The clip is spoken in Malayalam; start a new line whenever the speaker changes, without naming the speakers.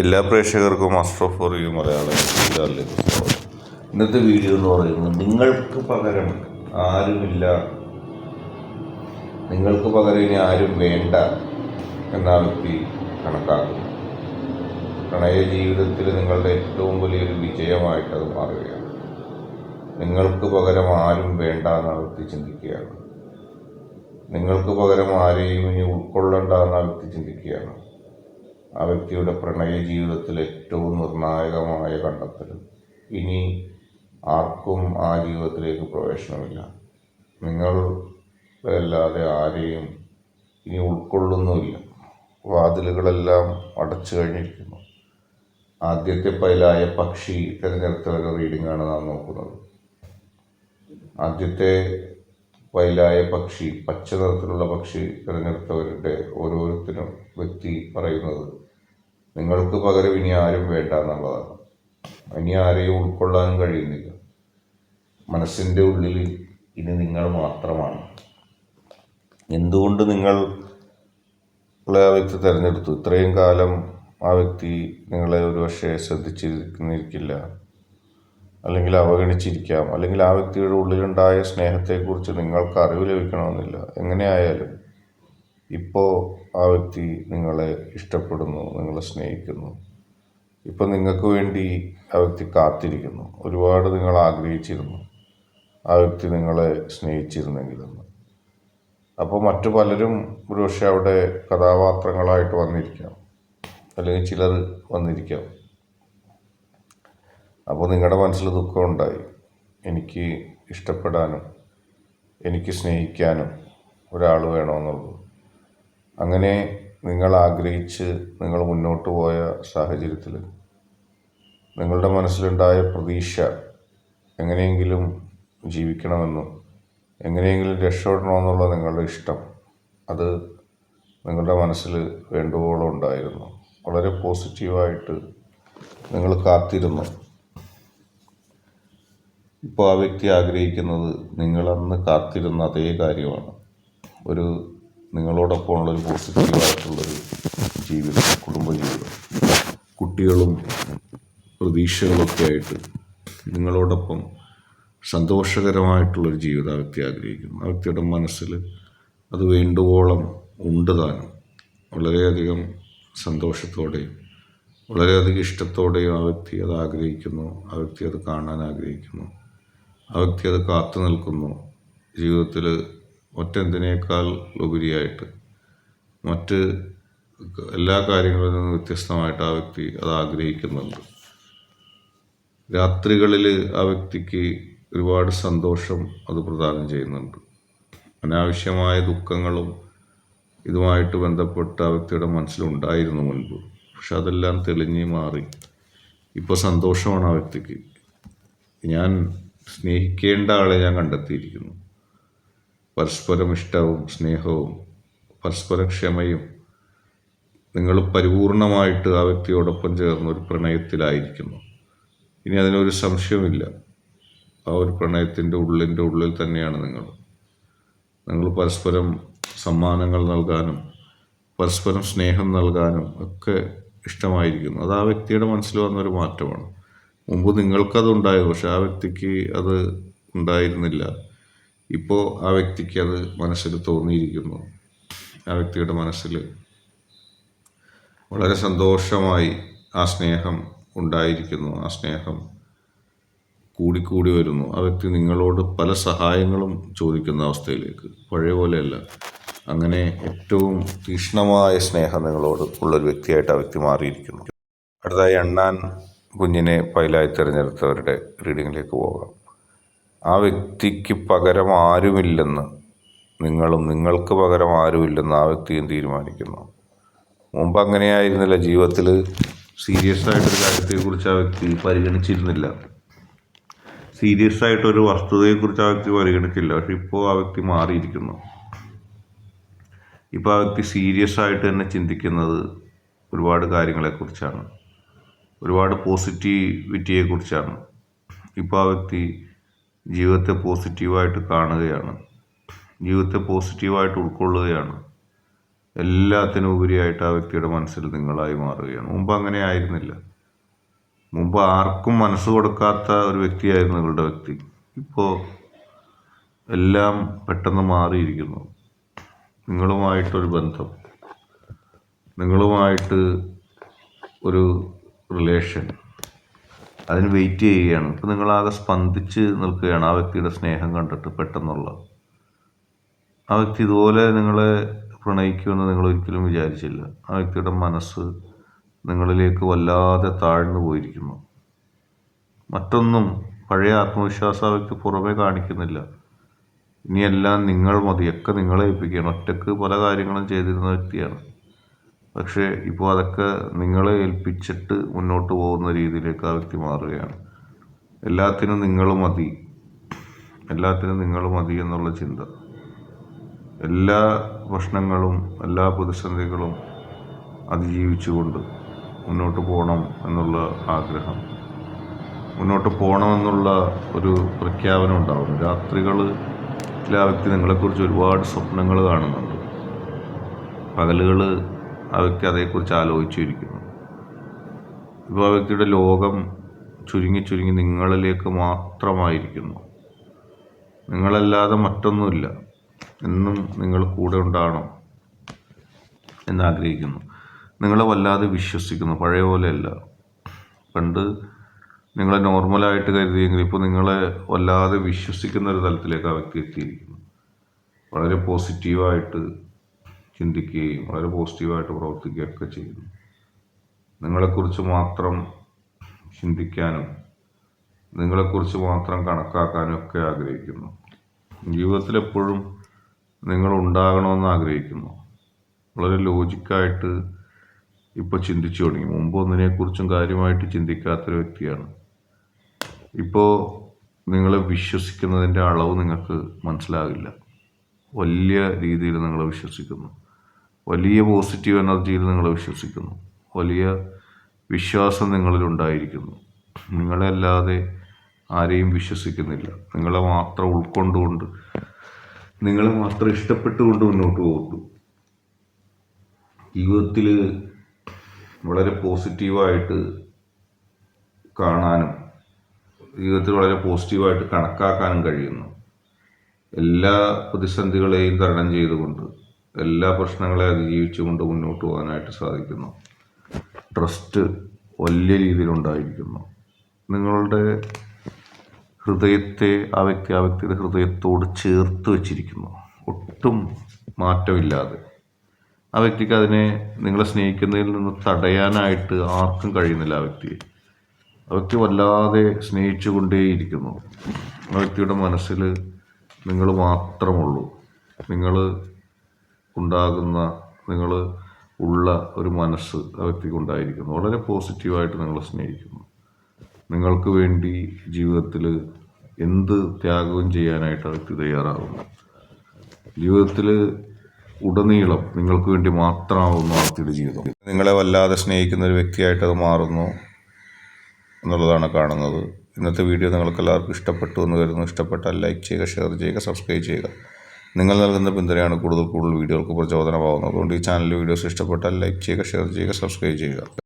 എല്ലാ പ്രേക്ഷകർക്കും master of for you Malayalam സ്വാഗതം ഇന്നത്തെ വീഡിയോ എന്ന് പറയുന്നത് നിങ്ങൾക്ക് പകരം ആരുമില്ല. നിങ്ങൾക്ക് പകരം ഇനി ആരും വേണ്ട എന്ന വ്യക്തി കണക്കാക്കുന്നു പ്രണയ ജീവിതത്തിൽ നിങ്ങളുടെ ഏറ്റവും വലിയൊരു വിജയമായിട്ട് അത് മാറുകയാണ്. നിങ്ങൾക്ക് പകരം ആരും വേണ്ട എന്ന വ്യക്തി ചിന്തിക്കുകയാണ്. നിങ്ങൾക്ക് പകരം ആരെയും ഇനി ഉൾക്കൊള്ളണ്ട എന്ന വ്യക്തി ചിന്തിക്കുകയാണ്. ആ വ്യക്തിയുടെ പ്രണയ ജീവിതത്തിൽ ഏറ്റവും നിർണായകമായ കണ്ടെത്തലും ഇനി ആർക്കും ആ ജീവിതത്തിലേക്ക് പ്രവേശനമില്ല. നിങ്ങൾ അല്ലാതെ ആരെയും ഇനി ഉൾക്കൊള്ളുന്നുമില്ല. വാതിലുകളെല്ലാം അടച്ചു കഴിഞ്ഞിരിക്കുന്നു. ആദ്യത്തെ പൈലായ പക്ഷി തിരഞ്ഞെടുത്തലൊക്കെ റീഡിംഗ് ആണ് നാം നോക്കുന്നത്. ആദ്യത്തെ വയലായ പക്ഷി പച്ച നിറത്തിലുള്ള പക്ഷി തിരഞ്ഞെടുത്തവരുടെ ഓരോരുത്തരും വ്യക്തി പറയുന്നത് നിങ്ങൾക്ക് പകരം ഇനി ആരും വേണ്ട എന്നുള്ളതാണ്. ഇനി ആരെയും ഉൾക്കൊള്ളാനും കഴിയുന്നില്ല. മനസ്സിന്റെ ഉള്ളിൽ ഇനി നിങ്ങൾ മാത്രമാണ്. എന്തുകൊണ്ട് നിങ്ങൾ ആ വ്യക്തി തിരഞ്ഞെടുത്തു? ഇത്രയും കാലം ആ വ്യക്തി നിങ്ങളെ ഒരു പക്ഷേ ശ്രദ്ധിച്ചിരിക്കുന്നിരിക്കില്ല. അല്ലെങ്കിൽ അവഗണിച്ചിരിക്കാം. അല്ലെങ്കിൽ ആ വ്യക്തിയുടെ ഉള്ളിലുണ്ടായ സ്നേഹത്തെക്കുറിച്ച് നിങ്ങൾക്ക് അറിവ് ലഭിക്കണമെന്നില്ല. എങ്ങനെയായാലും ഇപ്പോൾ ആ വ്യക്തി നിങ്ങളെ ഇഷ്ടപ്പെടുന്നു നിങ്ങളെ സ്നേഹിക്കുന്നു. ഇപ്പം നിങ്ങൾക്ക് വേണ്ടി ആ വ്യക്തി കാത്തിരിക്കുന്നു. ഒരുപാട് നിങ്ങൾ ആഗ്രഹിച്ചിരുന്നു. ആ വ്യക്തി നിങ്ങളെ സ്നേഹിച്ചിരുന്നെങ്കിലെന്ന് അപ്പോൾ മറ്റു പലരും ഒരുപക്ഷെ അവിടെ കഥാപാത്രങ്ങളായിട്ട് വന്നിരിക്കാം. അല്ലെങ്കിൽ ചിലർ വന്നിരിക്കാം. അപ്പോൾ നിങ്ങളുടെ മനസ്സിൽ ദുഃഖമുണ്ടായി എനിക്ക് ഇഷ്ടപ്പെടാനും എനിക്ക് സ്നേഹിക്കാനും ഒരാൾ വേണമെന്നുള്ളത് അങ്ങനെ നിങ്ങൾ ആഗ്രഹിച്ച് നിങ്ങൾ മുന്നോട്ട് പോയ സാഹചര്യത്തിൽ നിങ്ങളുടെ മനസ്സിലുണ്ടായ പ്രതീക്ഷ എങ്ങനെയെങ്കിലും ജീവിക്കണമെന്നും എങ്ങനെയെങ്കിലും രക്ഷപ്പെടണമെന്നുള്ള നിങ്ങളുടെ ഇഷ്ടം അത് നിങ്ങളുടെ മനസ്സിൽ വേണ്ടുവോളം ഉണ്ടായിരുന്നു. വളരെ പോസിറ്റീവായിട്ട് നിങ്ങൾ കാത്തിരുന്നു. ഇപ്പോൾ ആ വ്യക്തി ആഗ്രഹിക്കുന്നത് നിങ്ങളന്ന് കാത്തിരുന്ന അതേ കാര്യമാണ്. ഒരു നിങ്ങളോടൊപ്പമുള്ളൊരു പോസിറ്റീവായിട്ടുള്ളൊരു ജീവിതം കുടുംബജീവിതം. കുട്ടികളും പ്രതീക്ഷകളൊക്കെ ആയിട്ട് നിങ്ങളോടൊപ്പം സന്തോഷകരമായിട്ടുള്ളൊരു ജീവിതം ആ വ്യക്തി ആഗ്രഹിക്കുന്നു. ആ വ്യക്തിയുടെ മനസ്സിൽ അത് വേണ്ടുവോളം ഉണ്ട് താനും. വളരെയധികം സന്തോഷത്തോടെയും വളരെയധികം ഇഷ്ടത്തോടെയും ആ വ്യക്തി അത് ആഗ്രഹിക്കുന്നു. ആ വ്യക്തി അത് കാണാൻ ആഗ്രഹിക്കുന്നു. ആ വ്യക്തി അത് കാത്തു നിൽക്കുന്നു. ജീവിതത്തിൽ മറ്റെന്തിനേക്കാൾ ഉപരിയായിട്ട്? മറ്റ് എല്ലാ കാര്യങ്ങളിൽ നിന്നും വ്യത്യസ്തമായിട്ട് ആ വ്യക്തി അത് ആഗ്രഹിക്കുന്നുണ്ട്. രാത്രികളിൽ ആ വ്യക്തിക്ക് ഒരുപാട് സന്തോഷം അത് പ്രദാനം ചെയ്യുന്നുണ്ട്. അനാവശ്യമായ ദുഃഖങ്ങളും ഇതുമായിട്ട് ബന്ധപ്പെട്ട് ആ വ്യക്തിയുടെ മനസ്സിലുണ്ടായിരുന്നു മുൻപ്. പക്ഷെ അതെല്ലാം തെളിഞ്ഞ് മാറി. ഇപ്പോൾ സന്തോഷമാണ് ആ വ്യക്തിക്ക്. ഞാൻ സ്നേഹിക്കേണ്ട ആളെ ഞാൻ കണ്ടെത്തിയിരിക്കുന്നു. പരസ്പരം ഇഷ്ടവും സ്നേഹവും പരസ്പര ക്ഷമയും നിങ്ങൾ പരിപൂർണമായിട്ട് ആ വ്യക്തിയോടൊപ്പം ചേർന്ന് ഒരു പ്രണയത്തിലായിരിക്കുന്നു. ഇനി അതിനൊരു സംശയമില്ല ആ ഒരു പ്രണയത്തിന്റെ ഉള്ളിന്റെ ഉള്ളിൽ തന്നെയാണ് നിങ്ങൾ. നിങ്ങൾ പരസ്പരം സമ്മാനങ്ങൾ നൽകാനും പരസ്പരം സ്നേഹം നൽകാനും ഒക്കെ ഇഷ്ടമായിരിക്കുന്നു. അത് ആ വ്യക്തിയുടെ മനസ്സിൽ വന്നൊരു മാറ്റമാണ്. മുമ്പ് നിങ്ങൾക്കത് ഉണ്ടായത് പക്ഷെ ആ വ്യക്തിക്ക് അത് ഉണ്ടായിരുന്നില്ല. ഇപ്പോൾ ആ വ്യക്തിക്ക് അത് മനസ്സിൽ തോന്നിയിരിക്കുന്നു. ആ വ്യക്തിയുടെ മനസ്സിൽ വളരെ സന്തോഷമായി ആ സ്നേഹം ഉണ്ടായിരിക്കുന്നു. ആ സ്നേഹം കൂടിക്കൂടി വരുന്നു. ആ വ്യക്തി നിങ്ങളോട് പല സഹായങ്ങളും ചോദിക്കുന്ന അവസ്ഥയിലേക്ക്. പഴയ പോലെയല്ല. അങ്ങനെ ഏറ്റവും തീക്ഷ്ണമായ സ്നേഹം നിങ്ങളോട് ഉള്ളൊരു വ്യക്തിയായിട്ട് ആ വ്യക്തി മാറിയിരിക്കുന്നു. അടുത്തതായി എണ്ണാൻ കുഞ്ഞിനെ പൈലായി തിരഞ്ഞെടുത്തവരുടെ റീഡിങ്ങിലേക്ക് പോകാം. ആ വ്യക്തിക്ക് പകരം ആരുമില്ലെന്ന് നിങ്ങളും നിങ്ങൾക്ക് പകരം ആരുമില്ലെന്ന് ആ വ്യക്തിയും തീരുമാനിക്കുന്നു? മുമ്പ് അങ്ങനെയായിരുന്നില്ല. ജീവിതത്തിൽ സീരിയസ് ആയിട്ടൊരു കാര്യത്തെക്കുറിച്ച് ആ വ്യക്തി പരിഗണിച്ചിരുന്നില്ല. സീരിയസ് ആയിട്ടൊരു വസ്തുതയെക്കുറിച്ച് ആ വ്യക്തി പരിഗണിക്കില്ല പക്ഷെ ഇപ്പോൾ ആ വ്യക്തി മാറിയിരിക്കുന്നു. ഇപ്പോൾ ആ വ്യക്തി സീരിയസ് ആയിട്ട് തന്നെ ചിന്തിക്കുന്നത് ഒരുപാട് കാര്യങ്ങളെക്കുറിച്ചാണ്. ഒരുപാട് പോസിറ്റിവിറ്റിയെക്കുറിച്ചാണ് ഇപ്പോൾ ആ വ്യക്തി ജീവിതത്തെ പോസിറ്റീവായിട്ട് കാണുകയാണ്. ജീവിതത്തെ പോസിറ്റീവായിട്ട് ഉൾക്കൊള്ളുകയാണ്. എല്ലാത്തിനും ഉപരിയായിട്ട് ആ വ്യക്തിയുടെ മനസ്സിൽ നിങ്ങളായി മാറുകയാണ്. മുമ്പ് അങ്ങനെ ആയിരുന്നില്ല. മുമ്പ് ആർക്കും മനസ്സ് കൊടുക്കാത്ത ഒരു വ്യക്തിയായിരുന്നു നിങ്ങളുടെ വ്യക്തി. ഇപ്പോൾ എല്ലാം പെട്ടെന്ന് മാറിയിരിക്കുന്നു. നിങ്ങളുമായിട്ടൊരു ബന്ധം. നിങ്ങളുമായിട്ട് ഒരു റിലേഷൻ. അതിന് വെയിറ്റ് ചെയ്യുകയാണ്. ഇപ്പം നിങ്ങളാകെ സ്പന്ദിച്ച് നിൽക്കുകയാണ് ആ വ്യക്തിയുടെ സ്നേഹം കണ്ടിട്ട് പെട്ടെന്നുള്ള ആ വ്യക്തി ഇതുപോലെ നിങ്ങളെ പ്രണയിക്കുമെന്ന് നിങ്ങൾ ഒരിക്കലും വിചാരിച്ചില്ല. ആ വ്യക്തിയുടെ മനസ്സ് നിങ്ങളിലേക്ക് വല്ലാതെ താഴ്ന്നു പോയിരിക്കുന്നു. മറ്റൊന്നും പഴയ ആത്മവിശ്വാസം ആ വ്യക്തി പുറമേ കാണിക്കുന്നില്ല. ഇനിയെല്ലാം നിങ്ങൾ മതിയൊക്കെ നിങ്ങളെ ഏൽപ്പിക്കുകയാണ്. ഒറ്റയ്ക്ക് പല കാര്യങ്ങളും ചെയ്തിരുന്ന വ്യക്തിയാണ്. പക്ഷേ ഇപ്പോൾ അതൊക്കെ നിങ്ങളെ ഏൽപ്പിച്ചിട്ട് മുന്നോട്ട് പോകുന്ന രീതിയിലേക്ക് ആ വ്യക്തി മാറുകയാണ്. എല്ലാത്തിനും നിങ്ങൾ മതി. എല്ലാത്തിനും നിങ്ങൾ മതി എന്നുള്ള ചിന്ത. എല്ലാ പ്രശ്നങ്ങളും എല്ലാ പ്രതിസന്ധികളും അതിജീവിച്ചുകൊണ്ട് മുന്നോട്ട് പോകണം എന്നുള്ള ആഗ്രഹം. മുന്നോട്ട് പോകണമെന്നുള്ള ഒരു പ്രഖ്യാപനം ഉണ്ടാവുന്നു രാത്രികൾ ആ വ്യക്തി നിങ്ങളെക്കുറിച്ച് ഒരുപാട് സ്വപ്നങ്ങൾ കാണുന്നുണ്ട്. പകലുകൾ ആ വ്യക്തി അതേക്കുറിച്ച് ആലോചിച്ചിരിക്കുന്നു. ഇപ്പോൾ ആ വ്യക്തിയുടെ ലോകം ചുരുങ്ങി ചുരുങ്ങി നിങ്ങളിലേക്ക് മാത്രമായിരിക്കുന്നു. നിങ്ങളല്ലാതെ മറ്റൊന്നുമില്ല. എന്നും നിങ്ങൾ കൂടെ ഉണ്ടാകണം എന്നാഗ്രഹിക്കുന്നു. നിങ്ങളെ വല്ലാതെ വിശ്വസിക്കുന്നു. പഴയ പോലെയല്ല. പണ്ട് നിങ്ങളെ നോർമലായിട്ട് കരുതിയെങ്കിൽ ഇപ്പോൾ നിങ്ങളെ വല്ലാതെ വിശ്വസിക്കുന്ന ഒരു തലത്തിലേക്ക് ആ വ്യക്തി എത്തിയിരിക്കുന്നു. വളരെ പോസിറ്റീവായിട്ട് ചിന്തിക്കുകയും വളരെ പോസിറ്റീവായിട്ട് പ്രവർത്തിക്കുകയൊക്കെ ചെയ്യുന്നു നിങ്ങളെക്കുറിച്ച് മാത്രം ചിന്തിക്കാനും നിങ്ങളെക്കുറിച്ച് മാത്രം കണക്കാക്കാനും ഒക്കെ ആഗ്രഹിക്കുന്നു. ജീവിതത്തിൽ എപ്പോഴും നിങ്ങൾ ഉണ്ടാകണമെന്ന് ആഗ്രഹിക്കുന്നു. വളരെ ലോജിക്കായിട്ട് ഇപ്പോൾ ചിന്തിച്ചു തുടങ്ങി. മുമ്പ് ഒന്നിനെക്കുറിച്ചും കാര്യമായിട്ട് ചിന്തിക്കാത്തൊരു വ്യക്തിയാണ്. ഇപ്പോൾ നിങ്ങളെ വിശ്വസിക്കുന്നതിന്റെ അളവ് നിങ്ങൾക്ക് മനസ്സിലാകില്ല. വലിയ രീതിയിൽ നിങ്ങളെ വിശ്വസിക്കുന്നു. വലിയ പോസിറ്റീവ് എനർജിയിൽ നിങ്ങൾ വിശ്വസിക്കുന്നു. വലിയ വിശ്വാസം നിങ്ങളിലുണ്ടായിരിക്കുന്നു നിങ്ങളെ അല്ലാതെ ആരെയും വിശ്വസിക്കുന്നില്ല. നിങ്ങളെ മാത്രം ഉൾക്കൊണ്ടുകൊണ്ട് നിങ്ങളെ മാത്രം ഇഷ്ടപ്പെട്ടുകൊണ്ട് മുന്നോട്ട് പോകുന്നു. ജീവിതത്തിൽ വളരെ പോസിറ്റീവായിട്ട് കാണാനും ജീവിതത്തിൽ വളരെ പോസിറ്റീവായിട്ട് കണക്കാക്കാനും കഴിയുന്നു. എല്ലാ പ്രതിസന്ധികളെയും തരണം ചെയ്തുകൊണ്ട് എല്ലാ പ്രശ്നങ്ങളെ അതിജീവിച്ചുകൊണ്ട് മുന്നോട്ട് പോകാനായിട്ട് സാധിക്കുന്നു. ട്രസ്റ്റ് വലിയ രീതിയിലുണ്ടായിരിക്കുന്നു നിങ്ങളുടെ ഹൃദയത്തെ ആ വ്യക്തി ആ വ്യക്തിയുടെ ഹൃദയത്തോട് ചേർത്ത് വെച്ചിരിക്കുന്നു. ഒട്ടും മാറ്റമില്ലാതെ. ആ വ്യക്തിക്ക് അതിനെ നിങ്ങളെ സ്നേഹിക്കുന്നതിൽ നിന്ന് തടയാനായിട്ട് ആർക്കും കഴിയുന്നില്ല ആ വ്യക്തിയെ ആ വ്യക്തി വല്ലാതെ സ്നേഹിച്ചു കൊണ്ടേയിരിക്കുന്നു ആ വ്യക്തിയുടെ മനസ്സിൽ നിങ്ങൾ മാത്രമുള്ളൂ. നിങ്ങൾ ഉണ്ടാകുന്ന നിങ്ങൾ ഉള്ള ഒരു മനസ്സ് ആ വ്യക്തിക്ക് ഉണ്ടായിരിക്കുന്നു. വളരെ പോസിറ്റീവായിട്ട് നിങ്ങളെ സ്നേഹിക്കുന്നു. നിങ്ങൾക്ക് വേണ്ടി ജീവിതത്തിൽ എന്ത് ത്യാഗവും ചെയ്യാനായിട്ട് ആ വ്യക്തി തയ്യാറാകുന്നു ജീവിതത്തിൽ ഉടനീളം നിങ്ങൾക്ക് വേണ്ടി മാത്രമാവുന്നു ആ വ്യക്തിയുടെ ജീവിതം. നിങ്ങളെ വല്ലാതെ സ്നേഹിക്കുന്ന ഒരു വ്യക്തിയായിട്ട് അത് മാറുന്നു എന്നുള്ളതാണ് കാണുന്നത്. ഇന്നത്തെ വീഡിയോ നിങ്ങൾക്ക് എല്ലാവർക്കും ഇഷ്ടപ്പെട്ടു എന്ന് കരുതുന്നു. ഇഷ്ടപ്പെട്ടാൽ ലൈക്ക് ചെയ്യുക ഷെയർ ചെയ്യുക സബ്സ്ക്രൈബ് ചെയ്യുക. നിങ്ങൾ നൽകുന്ന പിന്തുണയാണ് കൂടുതൽ കൂടുതൽ വീഡിയോകൾക്ക് പ്രചോദനമാകുന്നത് അതുകൊണ്ട് ഈ ചാനലിലെ വീഡിയോസ് ഇഷ്ടപ്പെട്ടാൽ ലൈക്ക് ചെയ്യുക ഷെയർ ചെയ്യുക സബ്സ്ക്രൈബ് ചെയ്യുക.